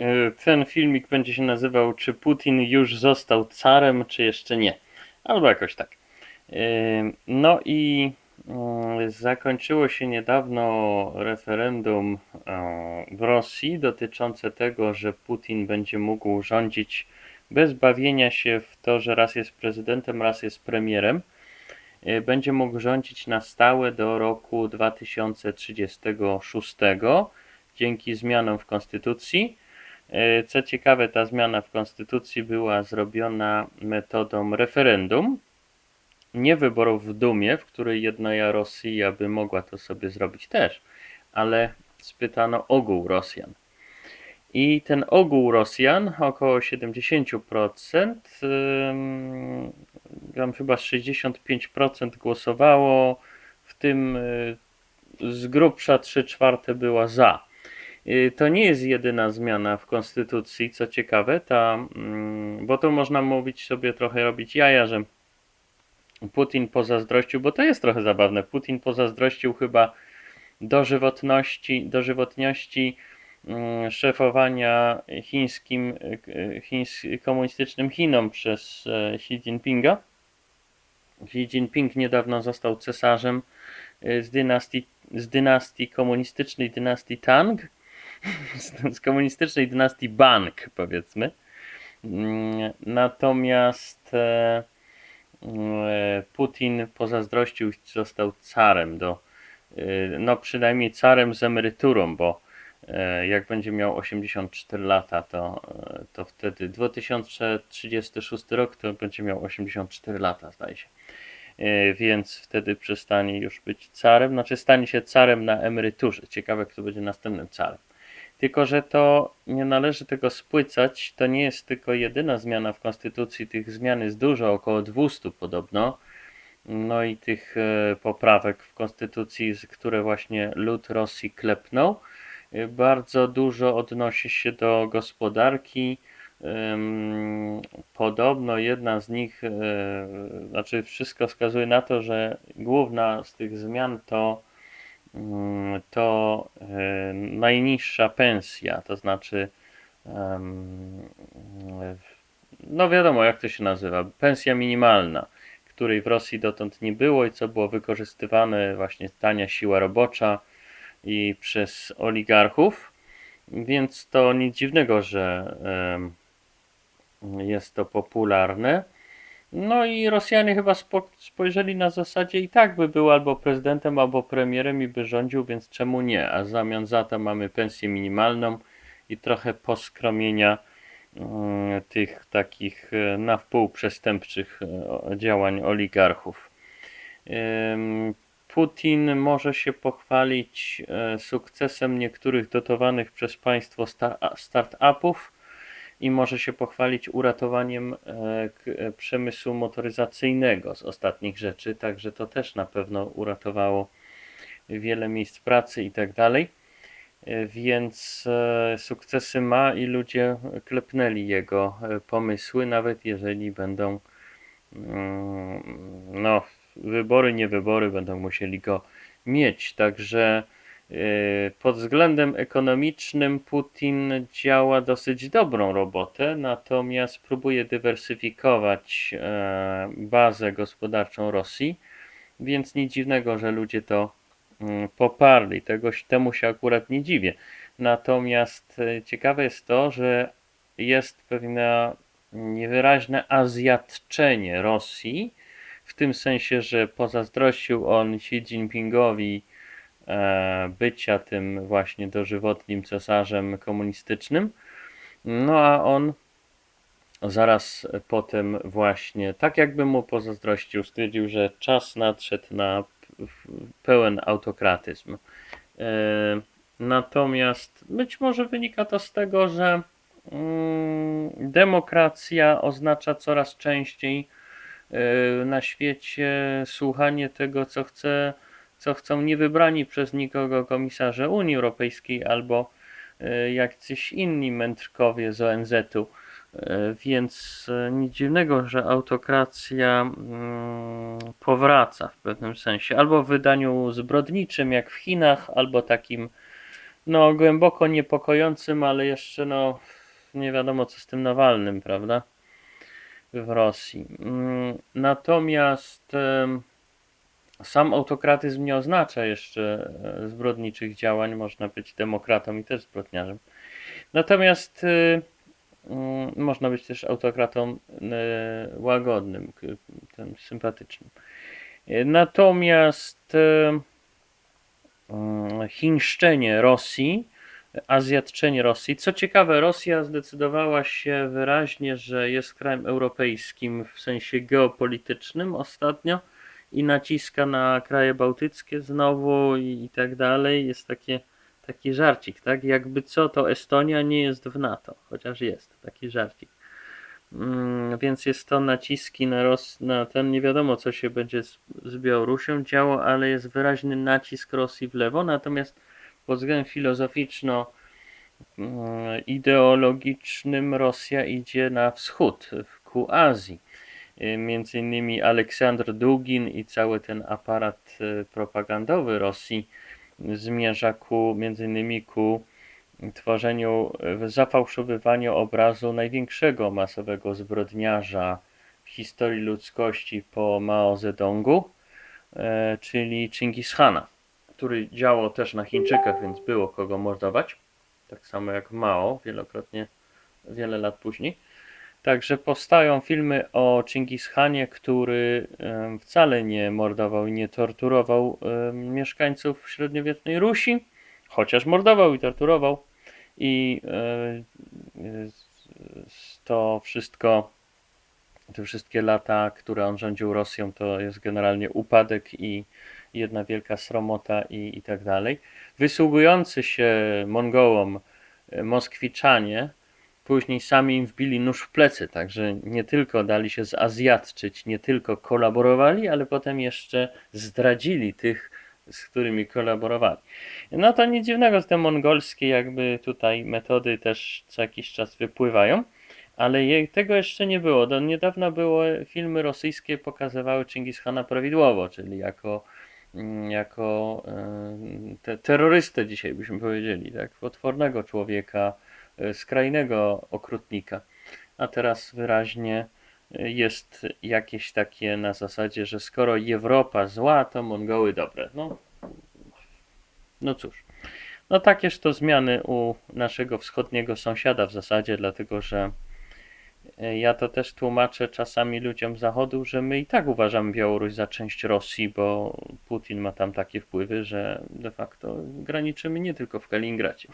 E, Ten filmik będzie się nazywał Czy Putin już został carem, czy jeszcze nie? Albo jakoś tak. E, No i mm, zakończyło się niedawno referendum e, w Rosji dotyczące tego, że Putin będzie mógł rządzić bez bawienia się w to, że raz jest prezydentem, raz jest premierem. E, Będzie mógł rządzić na stałe do roku 2036 dzięki zmianom w konstytucji. E, Co ciekawe, ta zmiana w konstytucji była zrobiona metodą referendum, nie wyborów w Dumie, w której jedna Rosja by mogła to sobie zrobić też, ale spytano ogół Rosjan. I ten ogół Rosjan, około 70%, ym, tam chyba 65% głosowało, w tym y, z grubsza 3 czwarte była za. Y, To nie jest jedyna zmiana w konstytucji, co ciekawe, ta, mm, bo tu można mówić sobie trochę robić jaja, że Putin pozazdrościł, bo to jest trochę zabawne. Putin pozazdrościł chyba dożywotności, dożywotności mm, szefowania chińskim, y, chińs, komunistycznym Chinom przez e, Xi Jinpinga. Xi Jinping niedawno został cesarzem y, z dynastii, z dynastii komunistycznej, dynastii Tang, z, komunistycznej dynastii Bang, powiedzmy. Mm, Natomiast e, e, Putin pozazdrościł, został carem do, e, no przynajmniej carem z emeryturą, bo jak będzie miał 84 lata, to, to wtedy 2036 rok to będzie miał 84 lata, zdaje się. Więc wtedy przestanie już być carem, znaczy stanie się carem na emeryturze. Ciekawe, kto będzie następnym carem. Tylko, że to nie należy tego spłycać. To nie jest tylko jedyna zmiana w konstytucji. Tych zmian jest dużo, około 200 podobno. No i tych e, poprawek w konstytucji, które właśnie lud Rosji klepnął. E, Bardzo dużo odnosi się do gospodarki. Podobno jedna z nich, e, znaczy wszystko wskazuje na to, że główna z tych zmian to to e, najniższa pensja, to znaczy, no wiadomo jak to się nazywa, pensja minimalna, której w Rosji dotąd nie było i co było wykorzystywane właśnie tania siła robocza i przez oligarchów, więc to nic dziwnego, że jest to popularne. No i Rosjanie chyba spo, spojrzeli na zasadzie i tak by był albo prezydentem, albo premierem i by rządził, więc czemu nie? A w zamian za to mamy pensję minimalną i trochę poskromienia mm, tych takich e, na wpół przestępczych e, działań oligarchów. Putin może się pochwalić e, sukcesem niektórych dotowanych przez państwo sta- start-upów i może się pochwalić uratowaniem e, e, przemysłu motoryzacyjnego z ostatnich rzeczy, także to też na pewno uratowało wiele miejsc pracy i tak dalej. E, Więc sukcesy ma i ludzie klepnęli jego pomysły, nawet jeżeli będą mm, no, wybory, nie wybory, będą musieli go mieć. Także pod względem ekonomicznym Putin działa dosyć dobrą robotę, natomiast próbuje dywersyfikować e, bazę gospodarczą Rosji, więc nic dziwnego, że ludzie to mm, poparli. Tego, temu się akurat nie dziwię. Natomiast e, ciekawe jest to, że jest pewne niewyraźne azjatczenie Rosji, w tym sensie, że pozazdrościł on Xi Jinpingowi bycia tym właśnie dożywotnim cesarzem komunistycznym. No a on zaraz potem właśnie, tak jakby mu pozazdrościł, stwierdził, że czas nadszedł na pełen autokratyzm. E, Natomiast być może wynika to z tego, że mm, demokracja oznacza coraz częściej e, na świecie słuchanie tego, co chce, co chcą niewybrani przez nikogo komisarze Unii Europejskiej albo e, jacyś inni mędrkowie z ONZ-u. E, Więc e, nic dziwnego, że autokracja mm, powraca w pewnym sensie, albo w wydaniu zbrodniczym jak w Chinach, albo takim no, głęboko niepokojącym, ale jeszcze no, nie wiadomo co z tym Nawalnym, prawda? W Rosji. Mm, Natomiast sam autokratyzm nie oznacza jeszcze e, zbrodniczych działań. Można być demokratą i też zbrodniarzem. Natomiast y, mm, można być też autokratą y, łagodnym, tym sympatycznym. Natomiast mm, chińszczenie Rosji, azjatczenie Rosji. Co ciekawe, Rosja zdecydowała się wyraźnie, że jest krajem europejskim w sensie geopolitycznym ostatnio i naciska na kraje bałtyckie znowu i, i tak dalej. Jest takie, taki żarcik, tak? Jakby co, to Estonia nie jest w NATO, chociaż jest taki żarcik. Mm, więc jest to naciski na, Ros- na ten, nie wiadomo co się będzie z, z Białorusią działo, ale jest wyraźny nacisk Rosji w lewo, natomiast pod względem filozoficzno mm, ideologicznym Rosja idzie na wschód, ku Azji. Y, Między innymi Aleksandr Dugin i cały ten aparat y, propagandowy Rosji zmierza ku, między innymi ku tworzeniu, zafałszowywaniu obrazu największego masowego zbrodniarza w historii ludzkości po Mao Zedongu, e, czyli Chingis Khana, który działał też na Chińczykach, więc było kogo mordować. Tak samo jak Mao, wielokrotnie, wiele lat później. Także powstają filmy o Khanie, który wcale nie mordował i nie torturował mieszkańców średniowiecznej Rusi, chociaż mordował i torturował. I e, to wszystko, te wszystkie lata, które on rządził Rosją, to jest generalnie upadek i jedna wielka sromota i, i tak dalej. Wysługujący się Mongołom e, Moskwiczanie później sami im wbili nóż w plecy, także nie tylko dali się zazjadczyć, nie tylko kolaborowali, ale potem jeszcze zdradzili tych, z którymi kolaborowali. No to nic dziwnego, te mongolskie jakby tutaj metody też co jakiś czas wypływają, ale tego jeszcze nie było. Do niedawna było, filmy rosyjskie pokazywały Chingis Khana prawidłowo, czyli jako, jako e, te, terrorystę dzisiaj byśmy powiedzieli, tak, potwornego człowieka, skrajnego okrutnika. A teraz wyraźnie e, jest jakieś takie na zasadzie, że skoro Europa zła, to Mongoły dobre. No, no cóż. No takież to zmiany u naszego wschodniego sąsiada w zasadzie, dlatego że e, ja to też tłumaczę czasami ludziom zachodu, że my i tak uważamy Białoruś za część Rosji, bo Putin ma tam takie wpływy, że de facto graniczymy nie tylko w Kaliningradzie.